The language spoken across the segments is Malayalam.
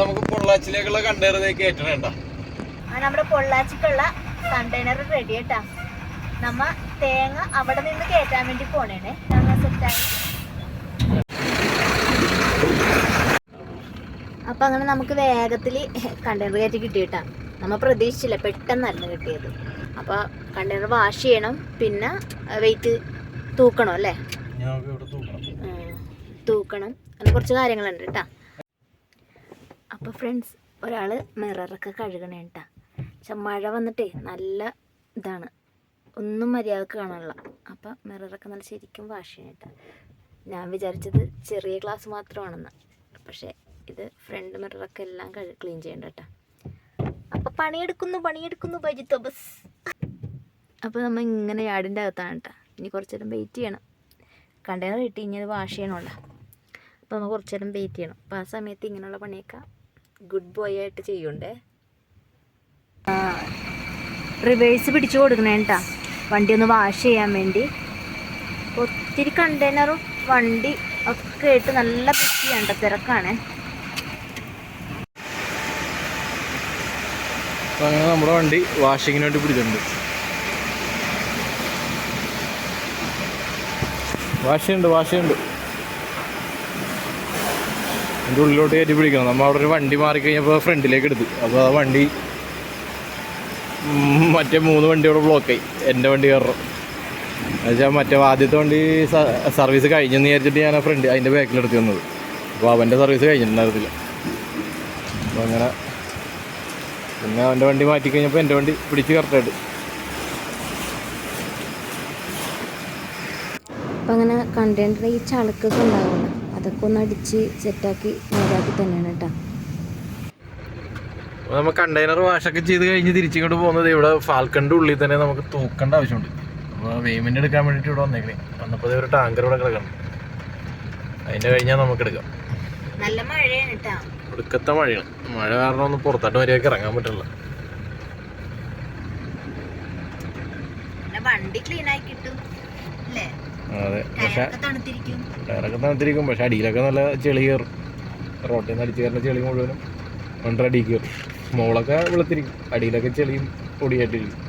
നമുക്ക് പൊള്ളാച്ചിലേക്കുള്ള കണ്ടെയ്നർ കയറ്റണേണ്ട. നമ്മുടെ പൊള്ളാച്ചിക്കുള്ള കണ്ടെയ്നർ റെഡി ആട്ടാ നമ്മ തേങ്ങ അവിടെ നിന്ന് കേറ്റാൻ വേണ്ടി പോണേനെ തേങ്ങ സെറ്റായി അപ്പൊ അങ്ങനെ നമുക്ക് വേഗത്തിൽ കണ്ടെയ്നർ കയറ്റി കിട്ടിയിട്ടാ. നമ്മ പ്രതീക്ഷിച്ചില്ല പെട്ടെന്നായിരുന്നു കിട്ടിയത്. അപ്പൊ കണ്ടെയ്നർ വാഷ് ചെയ്യണം പിന്നെ വെയിറ്റ് തൂക്കണം അല്ലേ? തൂക്കണം. അങ്ങനെ കുറച്ച് കാര്യങ്ങളുണ്ട് കേട്ടാ അപ്പോൾ ഫ്രണ്ട്സ് ഒരാൾ മിററൊക്കെ കഴുകണേ കേട്ടാ പക്ഷെ മഴ വന്നിട്ടേ നല്ല ഇതാണ്. ഒന്നും മര്യാദയ്ക്ക് കാണാനുള്ള അപ്പം മിററൊക്കെ നല്ല ശരിക്കും വാഷ് ചെയ്യണം കേട്ടോ ഞാൻ വിചാരിച്ചത് ചെറിയ ഗ്ലാസ് മാത്രമാണെന്ന്. പക്ഷേ ഇത് ഫ്രണ്ട് മിററൊക്കെ എല്ലാം കഴു ക്ലീൻ ചെയ്യണ്ട കേട്ടോ അപ്പം പണിയെടുക്കുന്നു പണിയെടുക്കുന്നു ബൈജി ബസ് അപ്പോൾ നമ്മൾ ഇങ്ങനെ യാടിന്റെ അകത്താണ് കേട്ടോ ഇനി കുറച്ച് നേരം വെയിറ്റ് ചെയ്യണം. കണ്ടെയ്നർ കിട്ടി ഇനി അത് വാഷ് ചെയ്യണമല്ലോ അപ്പോൾ നമ്മൾ കുറച്ച് നേരം വെയിറ്റ് ചെയ്യണം. അപ്പോൾ ആ സമയത്ത് ഇങ്ങനെയുള്ള പണിയൊക്കെ ഗുഡ് ബോയ് ആയിട്ട് ചെയ്യണ്ടേ? റിവേഴ്സ് പിടിച്ചു കൊടുക്കണേ കേട്ടാ വണ്ടി ഒന്ന് വാഷ് ചെയ്യാൻ വേണ്ടി. ഒത്തിരി കണ്ടെയ്നറും വണ്ടി ഒക്കെ ആയിട്ട് നല്ല ബിസിയാണ് തിരക്കാണ്. അങ്ങനെ നമ്മുടെ വണ്ടി വാഷിങ്ങിന് വേണ്ടി പിടിച്ചിട്ടുണ്ട്. വാഷ് ചെയ്യുന്നുണ്ട് എന്റെ ഉള്ളിലോട്ട് കയറ്റി പിടിക്കണം. നമ്മൾ അവിടെ ഒരു വണ്ടി മാറി കഴിഞ്ഞപ്പോൾ ഫ്രണ്ടിലേക്ക് എടുത്തു. അപ്പോൾ ആ വണ്ടി മറ്റേ മൂന്ന് വണ്ടിയോടെ ബ്ലോക്കായി എന്റെ വണ്ടി കയറണം. എന്നുവെച്ചാൽ മറ്റേ ആദ്യത്തെ വണ്ടി സർവീസ് കഴിഞ്ഞെന്ന് വിചാരിച്ചിട്ട് ഞാൻ ആ ഫ്രണ്ട് അതിന്റെ ബാക്കിലെടുത്ത് വന്നത് അപ്പോൾ അവന്റെ സർവീസ് കഴിഞ്ഞിട്ടുണ്ടായിരുന്നില്ല. അപ്പോൾ അങ്ങനെ പിന്നെ അവന്റെ വണ്ടി മാറ്റി കഴിഞ്ഞപ്പോൾ എന്റെ വണ്ടി പിടിച്ച് കറക്റ്റായിട്ട് അപ്പം അങ്ങനെ കണ്ടെയ്നർ ഈ ചളുക്കൊക്കെ ഉണ്ടാവുമല്ലോ. അതൊക്കെ ഒന്ന് അടിച്ച് സെറ്റാക്കി നേരാക്കി തന്നെയാണ് കേട്ടോ നമ്മൾ കണ്ടെയ്നർ വാഷൊക്കെ ചെയ്ത് കഴിഞ്ഞ് തിരിച്ചിങ്ങോട്ട് പോകുന്നത് ഇവിടെ ഫാൽക്കണിന്റെ ഉള്ളിൽ തന്നെ നമുക്ക് തൂക്കേണ്ട ആവശ്യമുണ്ട്. അപ്പോൾ പേയ്മെന്റ് എടുക്കാൻ വേണ്ടിയിട്ട് ഇവിടെ വന്നേക്കണേ. വന്നപ്പോൾ ദേ ഒരു ടാങ്കർ ഇവിടെ കിടക്കണം. അതിന്റെ കഴിഞ്ഞാൽ നമുക്ക് എടുക്കാം. നല്ല മഴയാണ് കേട്ടോ ഒടുക്കത്തെ മഴയാണ്. മഴ കാരണം ഒന്ന് പുറത്തോട്ട് മര്യാദയ്ക്ക് ഇറങ്ങാൻ പറ്റില്ല വണ്ടി ക്ലീൻ ആയി കിട്ടും. അല്ലേ അതെ പക്ഷേ ടയറൊക്കെ തണുത്തിരിക്കും പക്ഷെ അടിയിലൊക്കെ നല്ല ചെളി കയറും. റോട്ടിൽ നിന്ന് അടിച്ച് കയറുന്ന ചെളി മുഴുവനും വണ്ടർ അടി കയറും. മോളൊക്കെ വെളുത്തിരിക്കും അടിയിലൊക്കെ ചെളിയും പൊടിയായിട്ടിരിക്കും.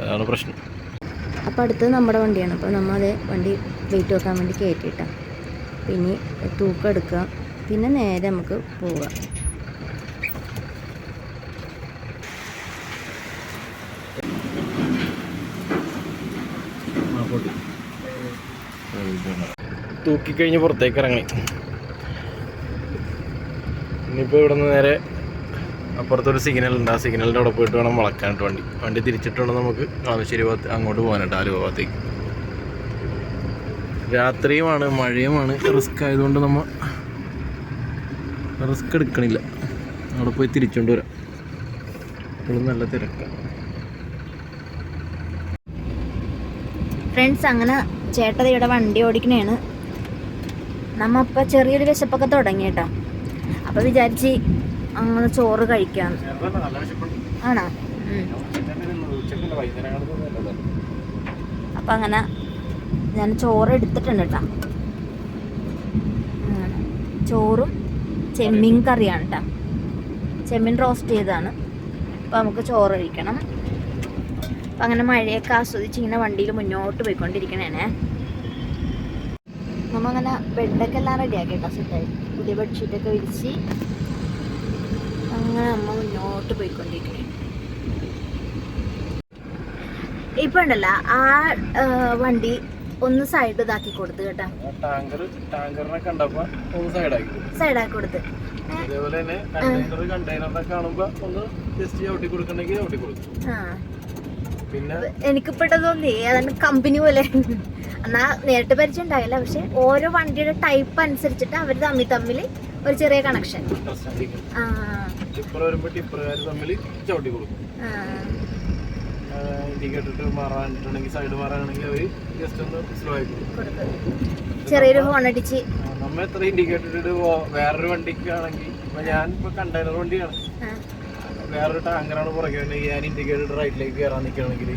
അതാണ് പ്രശ്നം. അപ്പോൾ അടുത്തത് നമ്മുടെ വണ്ടിയാണ്. അപ്പോൾ നമ്മൾ അത് വണ്ടി വെയിറ്റ് വെക്കാൻ വേണ്ടി കയറ്റിയിട്ടാണ് പിന്നെ തൂക്കം എടുക്കുക. പിന്നെ നേരെ നമുക്ക് പോവുക. തൂക്കിക്കഴിഞ്ഞ് പുറത്തേക്ക് ഇറങ്ങി. ഇനിയിപ്പോൾ ഇവിടെ നിന്ന് നേരെ അപ്പുറത്തൊരു സിഗ്നൽ ഉണ്ട്. ആ സിഗ്നലിന്റെ അവിടെ പോയിട്ട് വേണം വളക്കാനായിട്ട് വണ്ടി. വണ്ടി തിരിച്ചിട്ട് വേണം നമുക്ക് കളമശ്ശേരി ഭാഗത്ത് അങ്ങോട്ട് പോകാനായിട്ട് ആലുവ ഭാഗത്തേക്ക് രാത്രിയുമാണ് മഴയുമാണ്. റിസ്ക് ആയതുകൊണ്ട് നമ്മൾ റിസ്ക് എടുക്കണില്ല. അവിടെ പോയി തിരിച്ചുകൊണ്ട് വരാം. ഇപ്പോഴും നല്ല തിരക്കാണ് ഫ്രണ്ട്സ് അങ്ങനെ ചേട്ടൻ ഇവിടെ വണ്ടി ഓടിക്കണേണ്. നമ്മ ഇപ്പം ചെറിയൊരു വിശപ്പൊക്കെ തുടങ്ങി കേട്ടോ. അപ്പോൾ വിചാരിച്ച് അങ്ങനെ ചോറ് കഴിക്കാം. ആണോ? അപ്പം അങ്ങനെ ഞാൻ ചോറ് എടുത്തിട്ടുണ്ട് കേട്ടോ. ചോറും ചെമ്മീൻ കറിയാണ് കേട്ടോ. ചെമ്മീൻ റോസ്റ്റ് ചെയ്തതാണ്. അപ്പോൾ നമുക്ക് ചോറ് കഴിക്കണം. അപ്പം അങ്ങനെ മഴയൊക്കെ ആസ്വദിച്ച് ഇങ്ങനെ വണ്ടിയിൽ മുന്നോട്ട് പോയിക്കൊണ്ടിരിക്കണേനെ. നമ്മങ്ങനെ ബെഡൊക്കെ എല്ലാം റെഡിയാക്കി കേട്ടോ സെറ്റായി പുതിയ ബെഡ്ഷീറ്റൊക്കെ വിരിച്ച് അങ്ങനെ അമ്മ മുന്നോട്ട് പോയിക്കൊണ്ടിരിക്കണേ. ഇപ്പൊ ഉണ്ടല്ല ആ വണ്ടി ഒന്ന് സൈഡ് ഇതാക്കി കൊടുത്ത് കേട്ടോ. ടാങ്കർ ടാങ്കറിനെ കണ്ടപ്പോ ഒന്ന് സൈഡാക്കി സൈഡാക്കി കൊടുത്ത്. അതേപോലെ തന്നെ കണ്ടെയ്നർ കണ്ടെയ്നറിനെ കാണുമ്പോ ഒന്ന് ജസ്റ്റ് ചവിട്ടി കൊടുക്കണമെങ്കിൽ ചവിട്ടി കൊടുക്കും. എനിക്ക് പെട്ടെന്ന് തോന്നി അതാണ് കമ്പനി പോലെ. എന്നാ നേരിട്ട് പരിചയം ഉണ്ടായില്ല പക്ഷെ ഓരോ വണ്ടിയുടെ ടൈപ്പ് അനുസരിച്ചിട്ട് അവർ തമ്മിൽ തമ്മിൽ ഒരു ചെറിയ കണക്ഷൻ ചെറിയൊരു ഫോൺ അടിച്ച്. നമ്മ എത്ര ഇൻഡിക്കേറ്റർ ഇട്ട് പോ- വേറൊരു വണ്ടിക്കാണെങ്കിൽ ഞാൻ ഇപ്പൊ കണ്ടെയ്നർ വണ്ടിയാണ്. വേറൊരു ടാങ്കറാണ് പുറകെ വരുന്നത്. ഞാൻ ഇൻഡിക്കേറ്റർ റൈറ്റിലേക്ക് കയറാൻ നിൽക്കുകയാണെങ്കിൽ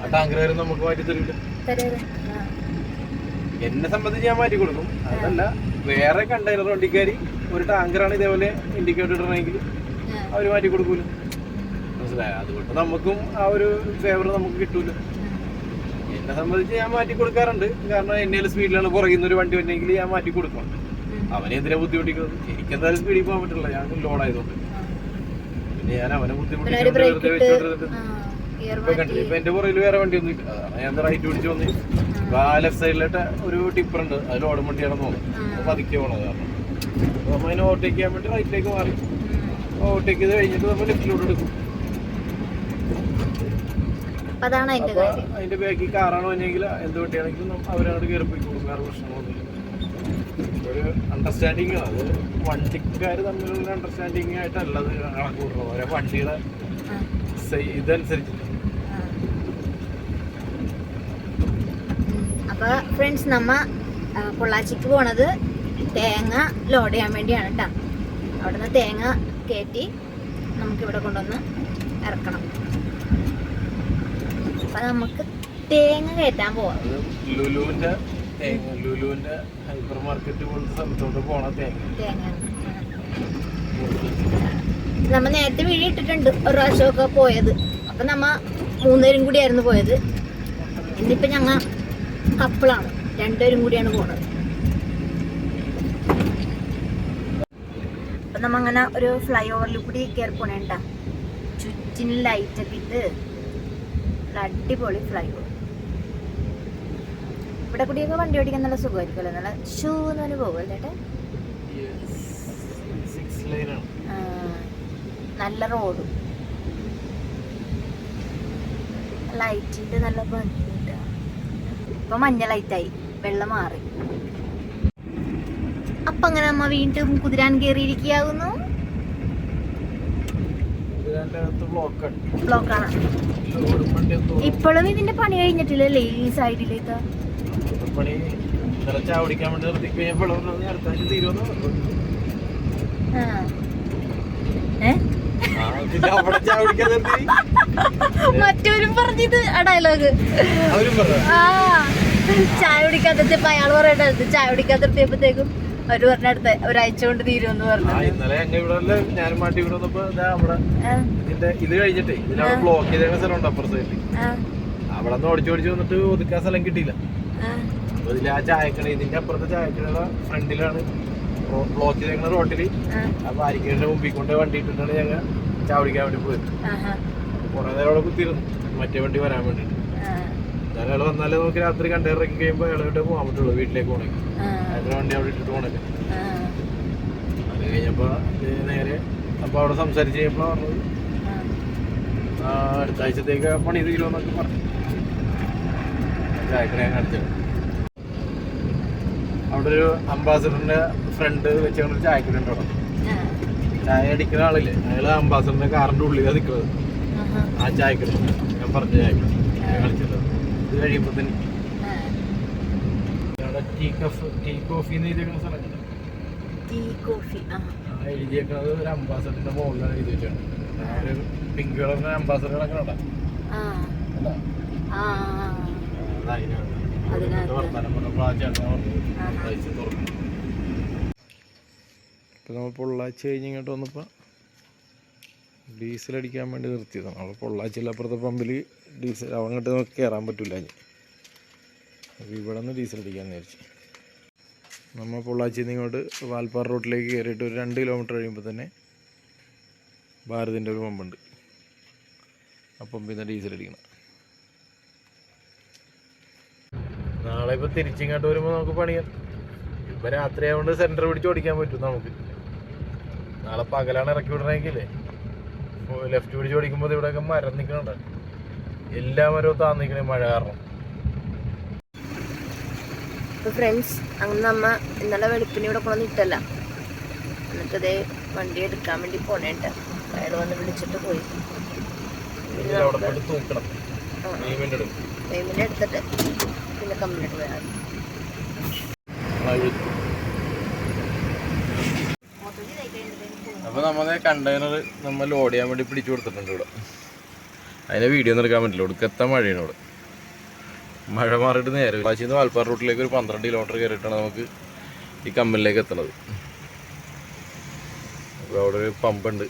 ആ ടാങ്കർ വരെ നമുക്ക് മാറ്റി തരില്ല. എന്നെ സംബന്ധിച്ച് ഞാൻ മാറ്റി കൊടുക്കും. അതല്ല വേറെ കണ്ടെയ്നർ വണ്ടിക്കാരി ഒരു ടാങ്കറാണ് ഇതേപോലെ ഇൻഡിക്കേറ്റർ ഇടണമെങ്കിൽ അവർ മാറ്റി കൊടുക്കൂല? മനസ്സിലായ? അതുകൊണ്ട് നമുക്കും ആ ഒരു ഫേവർ നമുക്ക് കിട്ടൂല? എന്നെ സംബന്ധിച്ച് ഞാൻ മാറ്റി കൊടുക്കാറുണ്ട്. കാരണം എന്നെ സ്പീഡിലാണ് പുറകിൽ നിന്ന് ഒരു വണ്ടി വന്നെങ്കിൽ ഞാൻ മാറ്റി കൊടുക്കണം അവനെ എന്തിനാ ബുദ്ധിമുട്ടിക്കുന്നത്. എനിക്കെന്തായാലും സ്പീഡിൽ പോകാൻ പറ്റില്ല. ഞാൻ ലോഡ് ആയതുകൊണ്ട്. പിന്നെ ഞാൻ അവനെ ഇപ്പൊ എന്റെ പുറകിൽ വേറെ ഇല്ല അതാണ് ഞാൻ റൈറ്റ് പിടിച്ചു വന്ന്. ആ ലെഫ്റ്റ് ഒരു ടിപ്പർ ഉണ്ട്. അതിൽ ഓടും വണ്ടിയാണെന്ന് തോന്നുന്നു. പതുക്കെ പോണത് കാരണം അപ്പൊ നമ്മ അതിനെ ഓവർടേക്ക് ചെയ്യാൻ വേണ്ടി റൈറ്റിലേക്ക് മാറി. ഓവർടേക്ക് ചെയ്ത് കഴിഞ്ഞിട്ട് നമ്മൾ ലെഫ്റ്റിലോട്ട് എടുക്കും. അതിന്റെ ബാക്കി കാറാണോ അല്ലെങ്കിൽ എന്ത് വണ്ടിയാണെങ്കിലും അവരങ്ങോട്ട് കയറിപ്പോയി കൊടുക്കാറ് പ്രശ്നങ്ങളൊന്നുമില്ല. അണ്ടർസ്റ്റാൻഡിങ് അത് വണ്ടിക്കാർ തമ്മിലുള്ള അണ്ടർസ്റ്റാൻഡിങ് ആയിട്ടല്ല അത് കണക്കൂട്ടുന്നത്. ഓരോ വണ്ടിയുടെ ഇതനുസരിച്ചിട്ട് അപ്പോൾ ഫ്രണ്ട്സ് നമ്മ പൊള്ളാച്ചിക്ക് പോണത് തേങ്ങ ലോഡ് ചെയ്യാൻ വേണ്ടിയാണ് കേട്ടോ അവിടുന്ന് തേങ്ങ കയറ്റി നമുക്കിവിടെ കൊണ്ടുവന്ന് ഇറക്കണം. അപ്പൊ നമുക്ക് തേങ്ങ കയറ്റാൻ പോവാം. തേങ്ങ ലുലുവിന്റെ ഹൈപ്പർ മാർക്കറ്റ് പോലത്തെ സ്ഥലത്തോട്ട് പോണ തേങ്ങ. നമ്മ നേരത്തെ വീഴി ഇട്ടിട്ടുണ്ട് ഒരു പ്രാവശ്യമൊക്കെ പോയത്. അപ്പൊ നമ്മ മൂന്നുപേരും കൂടിയായിരുന്നു പോയത്. ഇന്നിപ്പോ ഞങ്ങ കപ്പിളാണ് രണ്ടുപേരും കൂടിയാണ് പോണത്. അപ്പൊ നമ്മ അങ്ങനെ ഒരു ഫ്ലൈ ഓവറിൽ കൂടി കയറി പോണേണ്ട. ചുറ്റിന് ലൈറ്റ് ഒക്കെ ഇട്ട് അടിപൊളി ഫ്ലൈ ഓവർ ഇവിടെ കൂടിയൊക്കെ വണ്ടി ഓടിക്കാൻ നല്ല സുഖമായിരിക്കുമല്ലോ? നല്ല ഷൂ എന്ന് പറഞ്ഞ് പോകുമല്ലേ നല്ല റോഡും. ലൈറ്റിന്റെ നല്ല ഭംഗിയുണ്ട്. ഇപ്പൊ മഞ്ഞ ലൈറ്റായി. വെള്ളം മാറി. അപ്പൊ അങ്ങനെ അമ്മ വീണ്ടും കുതിരാൻ കയറിയിരിക്കുകയാകുന്നു അകത്ത് ബ്ലോക്കാണ് ഇപ്പോഴും ഇതിന്റെ പണി കഴിഞ്ഞിട്ടില്ലല്ലേ ഈ സൈഡിലേക്ക് പണി ഇന്നലെ ചാവടിക്കാൻ വേണ്ടി നിർത്തി. കഴിഞ്ഞപ്പോൾ അടുത്ത ആഴ്ച തീരുമെന്ന് മറ്റവരും പറഞ്ഞത് ആ ഡയലോഗ് ആ. ചായ കുടിക്കാത്തപ്പോ അയാൾ പറയണ്ടത് ചായ കുടിക്കാത്തപ്പോഴത്തേക്കും അവർ പറഞ്ഞ അടുത്ത ഒരാഴ്ച കൊണ്ട് തീരുമെന്ന് പറഞ്ഞു. ഇന്നലെ ഞങ്ങൾ ഇവിടെ വല്ല ഞാനും മാറ്റി ഇവിടെ വന്നപ്പോ അവിടെ ഇതിന്റെ ഇത് കഴിഞ്ഞിട്ടേ ഇതിലവിടെ ബ്ലോക്ക് ചെയ്ത അപ്പുറത്ത് ആ, അവിടെ നിന്ന് ഓടിച്ച് ഓടിച്ച് വന്നിട്ട് ഒതുക്കാൻ സ്ഥലം കിട്ടിയില്ല. അപ്പൊ ഇതിൽ ആ ചായക്കട ഇതിന്റെ അപ്പുറത്തെ ചായക്കടയുടെ ഫ്രണ്ടിലാണ് ബ്ലോക്ക് ഞങ്ങൾ റോട്ടിൽ അപ്പൊ ആരിക്കലിന്റെ മുമ്പിൽ കൊണ്ട് വണ്ടി ഇട്ടിട്ടാണ് ഞങ്ങൾ ചാവടിക്കാൻ വേണ്ടി പോയത്. കൊറേ നേരം അവിടെ കുത്തിയിരുന്നു. മറ്റേ വണ്ടി വരാൻ വേണ്ടിട്ട് എന്നാലും അയാൾ വന്നാലേ നമുക്ക് രാത്രി കഴിയുമ്പോ കഴിയുമ്പോൾ അയാളോട്ട് പോകാൻ പറ്റുള്ളൂ വീട്ടിലേക്ക് പോകണമെങ്കിൽ അതിന്റെ വണ്ടി അവിടെ ഇട്ടിട്ട് പോണല്ലേ അത് കഴിഞ്ഞപ്പോ നേരെ അപ്പൊ അവിടെ സംസാരിച്ച് കഴിഞ്ഞപ്പോ പറഞ്ഞത് അടുത്ത ആഴ്ചത്തേക്ക് പണി തീരുമെന്നൊക്കെ പറഞ്ഞു. ചായക്കട ഞാൻ കാണിച്ചത് അവിടെ ഒരു അംബാസഡറിന്റെ ഫ്രണ്ട് വെച്ച് ഒരു ചായക്കട അവിടെ. ചായ അടിക്കുന്ന ആളില്ലേ? അയാൾ അംബാസഡറിന്റെ കാറിന്റെ ഉള്ളിലാണ് നിൽക്കുന്നത് ആ ചായക്കട ഞാൻ പറഞ്ഞ ചായക്കട. കളിച്ചത് ഇത് കഴിയുമ്പോ തന്നെ. ടീ കഫ് ടീ കോഫി എന്ന് എഴുതിയേക്കുന്ന സ്ഥലമുണ്ട് ടീ കോഫി ആ. എഴുതിയേക്കുന്നത് ഒരു അംബാസഡറിന്റെ മുകളിലാണ് എഴുതി വെച്ചാണ് ഒരു പിങ്ക് കളറിന്റെ ആ. അതിനകത്ത്. ആഹാ. ഇപ്പം നമ്മൾ പൊള്ളാച്ചി കഴിഞ്ഞ് ഇങ്ങോട്ട് വന്നപ്പോൾ ഡീസൽ അടിക്കാൻ വേണ്ടി നിർത്തിയതാണ്. അവിടെ പൊള്ളാച്ചിയിൽ അപ്പുറത്തെ പമ്പിൽ ഡീസൽ അങ്ങോട്ട് നമുക്ക് കയറാൻ പറ്റില്ല ഇനി. അപ്പോൾ ഇവിടെ നിന്ന് ഡീസൽ അടിക്കാമെന്ന് വിചാരിച്ചു. നമ്മൾ പൊള്ളാച്ചിയിൽ നിന്ന് ഇങ്ങോട്ട് വാൽപ്പാറ റോട്ടിലേക്ക് കയറിയിട്ട് ഒരു രണ്ട് കിലോമീറ്റർ കഴിയുമ്പോൾ തന്നെ ഭാരതിന്റെ ഒരു പമ്പുണ്ട്. ആ പമ്പിൽ നിന്ന് ഡീസൽ അടിക്കണം. നാളെ ഇപ്പൊ തിരിച്ചിങ്ങോട്ട് വരുമ്പോ നമുക്ക് പണിയാം. ഇപ്പൊ രാത്രി ആയതുകൊണ്ട് സെന്റർ പിടിച്ച് ഓടിക്കാൻ പറ്റും നമുക്ക്. നാളെ പകലാണ് ഇറക്കി വിടണമെങ്കിലേ ലെഫ്റ്റ് പിടിച്ച് ഓടിക്കുമ്പോൾ ഇവിടെയൊക്കെ മരം നിൽക്കണുണ്ട് എല്ലാ മരവും താന്നിക്കണേ മഴ കാരണം. ഫ്രണ്ട്സ് അങ്ങനെ നമ്മ ഇന്നലെ വെളുപ്പിന് ഇവിടെ കൊണ്ടു ഇട്ടല്ല. എന്നിട്ടതേ വണ്ടി എടുക്കാൻ വേണ്ടി പോണേട്ട അയാൾ വന്ന് വിളിച്ചിട്ട് പോയി. പേയ്മെന്റ് എടുത്തിട്ട്. പോയാൽ മതി അപ്പോൾ നമ്മളെ കണ്ടെയ്നർ നമ്മൾ ലോഡ് ചെയ്യാൻ വേണ്ടി പിടിച്ചു കൊടുത്തിട്ടുണ്ട് ഇവിടെ. അതിനെ വീഡിയോ ഒന്നും എടുക്കാൻ പറ്റില്ല. ഒടുക്കത്തെ മഴയാണ് ഇവിടെ. മഴ മാറിയിട്ട് നേരെ വാശിന്ന് വാൽപ്പാറ റൂട്ടിലേക്ക് ഒരു പന്ത്രണ്ട് കിലോമീറ്റർ കയറിയിട്ടാണ് നമുക്ക് ഈ കമ്പനിലേക്ക് എത്തണത് അപ്പോൾ അവിടെ ഒരു പമ്പുണ്ട്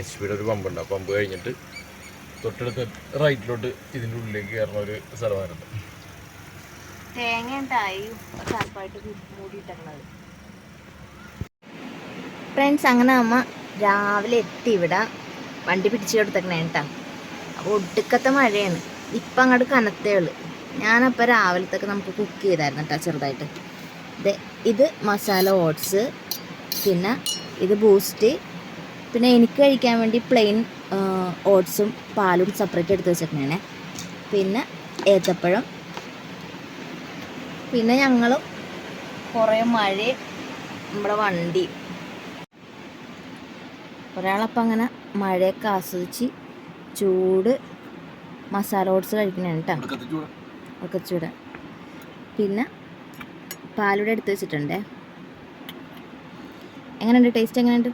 എച്ച് പിയുടെ ഒരു പമ്പുണ്ട് ആ പമ്പ് കഴിഞ്ഞിട്ട് തൊട്ടടുത്ത് റൈറ്റിലോട്ട് ഇതിന്റെ ഉള്ളിലേക്ക് കയറുന്ന ഒരു സ്ഥലമായിരുന്നു. തേങ്ങ തായും ചാർപ്പായിട്ട് മൂടിയിട്ടുള്ളത് ഫ്രണ്ട്സ് അങ്ങനെ അമ്മ രാവിലെ എത്തി ഇവിടെ. വണ്ടി പിടിച്ചു കൊടുത്തേക്കണേ കേട്ടോ അപ്പോൾ ഒടുക്കത്തെ മഴയാണ്. ഇപ്പം അങ്ങോട്ട് കനത്തേ ഉള്ളു. ഞാനപ്പോൾ രാവിലത്തൊക്കെ നമുക്ക് കുക്ക് ചെയ്തായിരുന്നു കേട്ടോ ചെറുതായിട്ട്. ഇത് ഇത് മസാല ഓട്സ് പിന്നെ ഇത് ബൂസ്റ്റ് പിന്നെ എനിക്ക് കഴിക്കാൻ വേണ്ടി പ്ലെയിൻ ഓട്സും പാലും സെപ്പറേറ്റ് എടുത്ത് വെച്ചിട്ടുണ്ടാണേ പിന്നെ ഏത്തപ്പഴം പിന്നെ ഞങ്ങളും കുറേ മഴയും നമ്മുടെ വണ്ടി. ഒരാളപ്പം അങ്ങനെ മഴയൊക്കെ ആസ്വദിച്ച് ചൂട് മസാല ഓട്സ് കഴിക്കണേണ് കേട്ടോ. ഒക്കെ ചൂട് പിന്നെ പാലൂടെ എടുത്ത് വെച്ചിട്ടുണ്ടേ. എങ്ങനെയുണ്ട്? ടേസ്റ്റ് എങ്ങനെയുണ്ട്?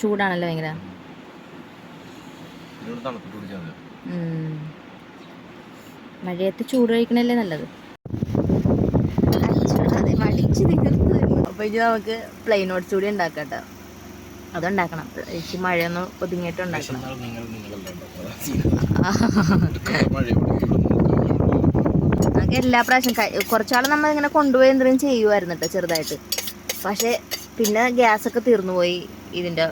ചൂടാണല്ലോ ഭയങ്കര. മഴയത്ത് ചൂട് കഴിക്കണല്ലേ നല്ലത്? അപ്പൊ ഇനി നമുക്ക് പ്ലെയിൻ ഓട്സ് കൂടി ഉണ്ടാക്കാം കേട്ടോ അതുണ്ടാക്കണം. ഇച്ചി മഴയൊന്നും ഒതുങ്ങിയിട്ട് ഉണ്ടാക്കണം. എല്ലാ പ്രാവശ്യം കുറച്ചാളും കുറച്ചാൾ നമ്മൾ ഇങ്ങനെ കൊണ്ടുപോയി എന്തെങ്കിലും ചെയ്യുമായിരുന്നു കേട്ടോ ചെറുതായിട്ട്. പക്ഷേ പിന്നെ ഗ്യാസ് ഒക്കെ തീർന്നു പോയി ഇതിന്റെ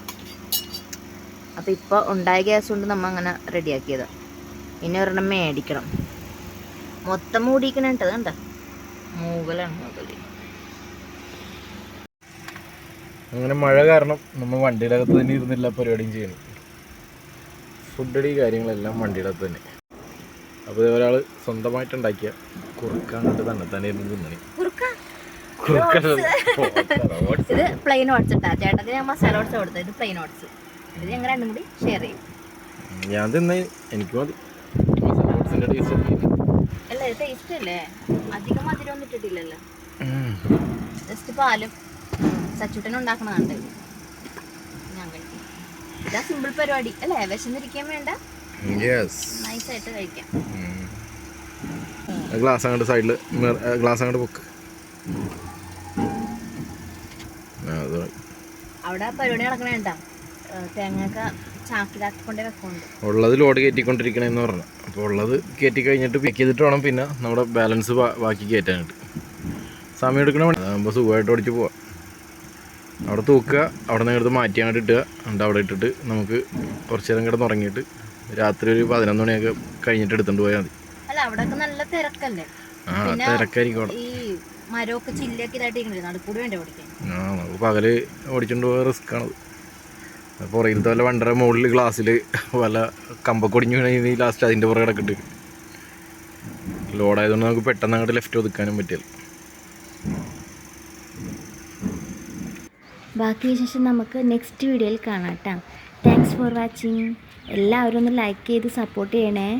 അപ്പം ഇപ്പോൾ ഉണ്ടായ ഗ്യാസ് കൊണ്ട് നമ്മൾ അങ്ങനെ റെഡിയാക്കിയത്. ഇനി ഒരെണ്ണം മേടിക്കണം. മൊത്തം മൂടിക്കണേട്ടത് കേട്ടോ കണ്ട മൂകലാണ് മൂകൽ അങ്ങനെ മഴ കാരണം നമ്മൾ വണ്ടിയുടെ അകത്ത് തന്നെ ഇരുന്നില്ല പരിപാടിയും ചെയ്യണം ഫുഡടി കാര്യങ്ങളെല്ലാം വണ്ടിയുടെ അകത്ത് തന്നെ അപ്പോൾ ഒരാൾ സ്വന്തമായിട്ട് ഉണ്ടാക്കിയ കുറുക്ക അങ്ങോട്ട് തന്നെ തന്നെ ഇരുന്ന് തിന്നണി. ഇത് പ്ലെയിൻ ഓട്സ് ഇട്ടാ. ചേട്ടന് ഞാൻ മസാല ഓട്സ് കൊടുത്തത്. ഇത് പ്ലെയിൻ ഓട്സ് ഇത് ഞങ്ങൾ രണ്ടും കൂടി ഷെയർ ചെയ്യും. ഞാൻ തിന്ന എനിക്ക് മതി. മസാല ഓട്സിന്റെ ടേസ്റ്റ് അല്ല ഇത് ടേസ്റ്റ് അല്ലേ? അധികം മധുരം ഒന്നും ഇട്ടിട്ടില്ലല്ലോ. ജസ്റ്റ് പാലും. സച്ചുട്ടനും ഉണ്ടാക്കണതാണ് ഇത്. ഞാൻ കഴിക്കും ഇതാ സിമ്പിൾ പരിപാടി. അല്ലേ? വിശന്നിരിക്കാൻ വേണ്ട. നൈസായിട്ട് കഴിക്കാം. ഗ്ലാസ് അങ്ങോട്ട് സൈഡിൽ ഗ്ലാസ് അങ്ങോട്ട് പൊക്ക്. അവിടെ പരിപാടി നടക്കണ വേണ്ട തേങ്ങയൊക്കെ ചാക്കിലാക്കിക്കൊണ്ടേ വെക്കുന്നുണ്ട്. ഉള്ളത് ലോഡ് കയറ്റിക്കൊണ്ടിരിക്കണമെന്ന് പറഞ്ഞു. അപ്പോൾ ഉള്ളത് കയറ്റി കഴിഞ്ഞിട്ട് പിക്ക് ചെയ്തിട്ട് വേണം പിന്നെ നമ്മുടെ ബാലൻസ് ബാക്കി കയറ്റാനായിട്ട്. സമയം എടുക്കണ അതാകുമ്പോൾ സുഖമായിട്ട് ഓടിച്ച് പോവാം. അവിടെ തൂക്കുക അവിടെ നിന്ന് എടുത്ത് മാറ്റി അങ്ങോട്ട് ഇട്ടുക എന്നിട്ട് അവിടെ ഇട്ടിട്ട് നമുക്ക് കുറച്ച് നേരം കിടന്ന് ഉറങ്ങിയിട്ട് രാത്രി ഒരു പതിനൊന്ന് മണിയൊക്കെ കഴിഞ്ഞിട്ട് എടുത്തുകൊണ്ട് പോയാൽ മതി. അല്ല അവിടെയൊക്കെ നല്ല തിരക്കല്ലേ? ആ പിന്നെ തിരക്കായിരിക്കും അവിടെ. ഈ മരമൊക്കെ ചില്ലൊക്കെ ഇതായിട്ട് ഇരിക്കണേ നടുക്കൂടി വേണ്ട ഓടിക്കാൻ? ആ നമുക്ക് പകൽ ഓടിച്ചുകൊണ്ട് പോകാൻ റിസ്ക് ആണത് പുറകിലത്തെ വല്ല വണ്ടര മുകളിൽ ഗ്ലാസ്സിൽ വല്ല കമ്പൊക്കെ ഒടിഞ്ഞു വീണെങ്കിൽ ലാസ്റ്റ് അതിന്റെ പുറകെ കിടക്കിട്ട് ലോഡായതുകൊണ്ട് നമുക്ക് പെട്ടെന്ന് അങ്ങോട്ട് ലെഫ്റ്റ് ഒതുക്കാനും പറ്റില്ല. ബാക്കി വിശേഷം നമുക്ക് നെക്സ്റ്റ് വീഡിയോയിൽ കാണാം കേട്ടോ താങ്ക്സ് ഫോർ വാച്ചിങ് എല്ലാവരും ഒന്ന് ലൈക്ക് ചെയ്ത് സപ്പോർട്ട് ചെയ്യണേ.